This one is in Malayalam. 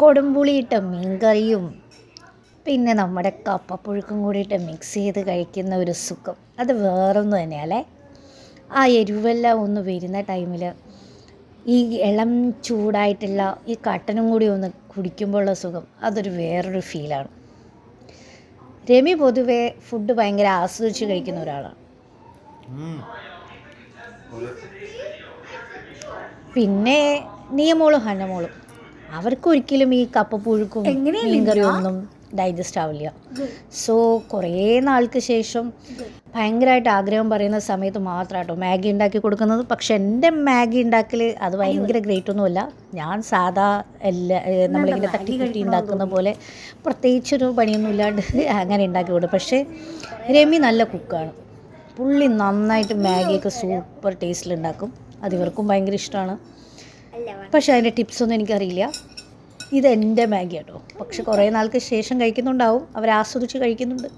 കൊടുമ്പുളിയിട്ട മീൻകറിയും പിന്നെ നമ്മുടെ കപ്പപ്പുഴുക്കും കൂടിയിട്ട് മിക്സ് ചെയ്ത് കഴിക്കുന്ന ഒരു സുഖം. അത് വേറൊന്നും തന്നെയല്ലേ? ആ എരിവെല്ലാം ഒന്ന് വരുന്ന ടൈമിൽ ഈ ഇളം ചൂടായിട്ടുള്ള ഈ കട്ടനും കൂടി ഒന്ന് കുടിക്കുമ്പോഴുള്ള സുഖം. അതൊരു വേറൊരു ഫീലാണ് രമി പൊതുവെ ഫുഡ് ഭയങ്കര ആസ്വദിച്ച് കഴിക്കുന്ന ഒരാളാണ്. പിന്നെ നിയമോളും ഹന്നമോളും. അവർക്ക് ഒരിക്കലും ഈ കപ്പപ്പുഴുക്കും മീൻകറിയും ഒന്നും ഡൈജസ്റ്റ് ആവില്ല. സോ കുറേ നാൾക്ക് ശേഷം ഭയങ്കരമായിട്ട് ആഗ്രഹം പറയുന്ന സമയത്ത് മാത്രം കേട്ടോ മാഗി ഉണ്ടാക്കി കൊടുക്കുന്നത്. പക്ഷെ എന്റെ മാഗി ഉണ്ടാക്കൽ അത് ഭയങ്കര ഗ്രേറ്റ് ഒന്നുമല്ല ഞാൻ സാധാ എല്ലാ നമ്മളിങ്ങനെ തട്ടി കുട്ടി ഉണ്ടാക്കുന്ന പോലെ പ്രത്യേകിച്ചൊരു പണിയൊന്നും ഇല്ലാണ്ട് അങ്ങനെ ഉണ്ടാക്കി കൊടുക്കും. പക്ഷേ രമി നല്ല കുക്കാണ്. പുള്ളി നന്നായിട്ട് മാഗിയൊക്കെ സൂപ്പർ ടേസ്റ്റിൽ ഉണ്ടാക്കും. അത് ഇവർക്കും ഭയങ്കര ഇഷ്ടമാണ്. പക്ഷേ അതിന്റെ ടിപ്സൊന്നും എനിക്കറിയില്ല. ഇതെന്റെ മാഗി കേട്ടോ. പക്ഷെ കുറേ നാൾക്ക് ശേഷം കഴിക്കുന്നുണ്ടാവും. അവർ ആസ്വദിച്ച് കഴിക്കുന്നുണ്ട്.